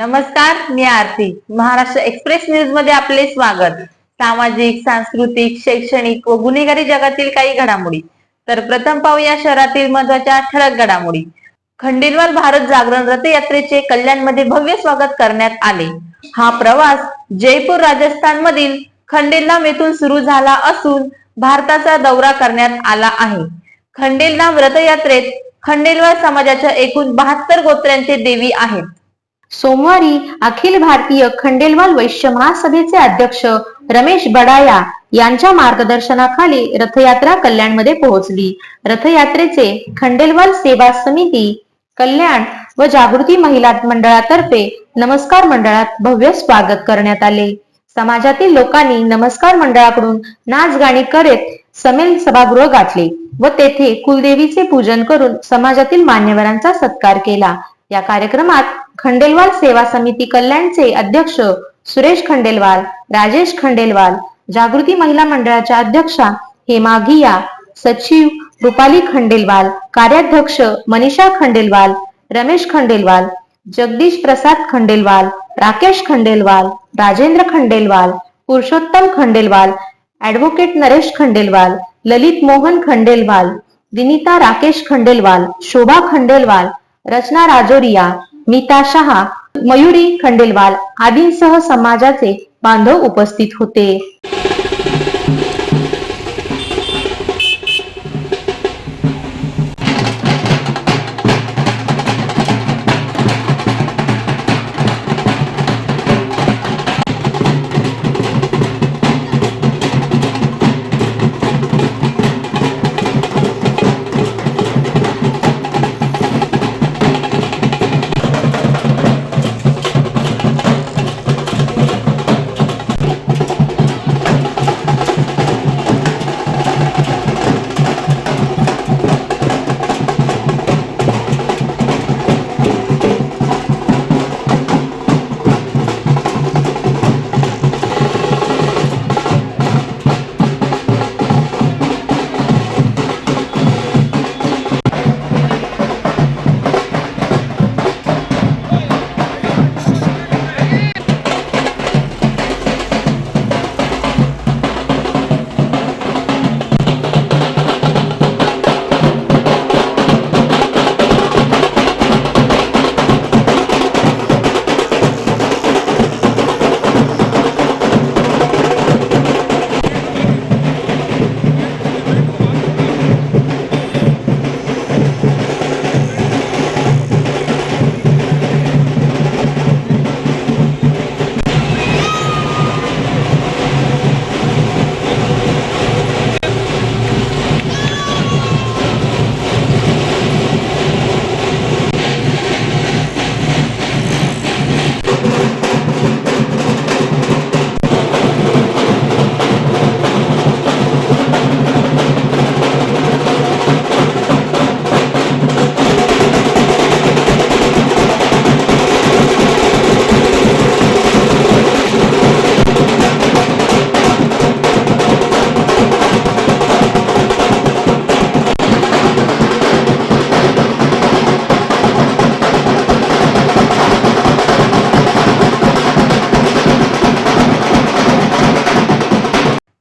नमस्कार मी आरती. महाराष्ट्र एक्सप्रेस न्यूजमध्ये आपले स्वागत. सामाजिक सांस्कृतिक शैक्षणिक व गुन्हेगारी जगातील काही घडामोडी. तर प्रथम पाहूया शहरातील महत्त्वाच्या ठळक घडामोडी. खंडेलवाल भारत जागरण रथयात्रेचे कल्याणमध्ये भव्य स्वागत करण्यात आले. हा प्रवास जयपूर राजस्थान मधील खंडेलनाम येथून सुरू झाला असून भारताचा दौरा करण्यात आला आहे. खंडेलनाम रथयात्रेत खंडेलवाल समाजाच्या एकूण बहात्तर गोत्र्यांचे देवी आहेत. सोमवारी अखिल भारतीय खंडेलवाल वैश्य महासभेचे अध्यक्ष रमेश बडाया यांच्या मार्गदर्शनाखाली रथयात्रा कल्याणमध्ये पोहोचली. रथयात्रेचे खंडेलवाल सेवा समिती कल्याण व जागृती महिला मंडळातर्फे नमस्कार मंडळात भव्य स्वागत करण्यात आले. समाजातील लोकांनी नमस्कार मंडळाकडून नाच गाणी करीत समेल सभागृह गाठले व तेथे कुलदेवीचे पूजन करून समाजातील मान्यवरांचा सत्कार केला. या कार्यक्रमात खंडेलवाल सेवा समिती कल्याणचे अध्यक्ष सुरेश खंडेलवाल राजेश खंडेलवाल जागृती महिला मंडळाच्या अध्यक्षा हेमा घिया सचिव रुपाली खंडेलवाल कार्याध्यक्ष मनीषा खंडेलवाल रमेश खंडेलवाल जगदीश प्रसाद खंडेलवाल राकेश खंडेलवाल राजेंद्र खंडेलवाल पुरुषोत्तम खंडेलवाल ऍडव्होकेट नरेश खंडेलवाल ललित मोहन खंडेलवाल विनीता राकेश खंडेलवाल शोभा खंडेलवाल रचना राजोरिया मीता शहा मयुरी खंडेलवाल आदींसह समाजाचे बांधव उपस्थित होते.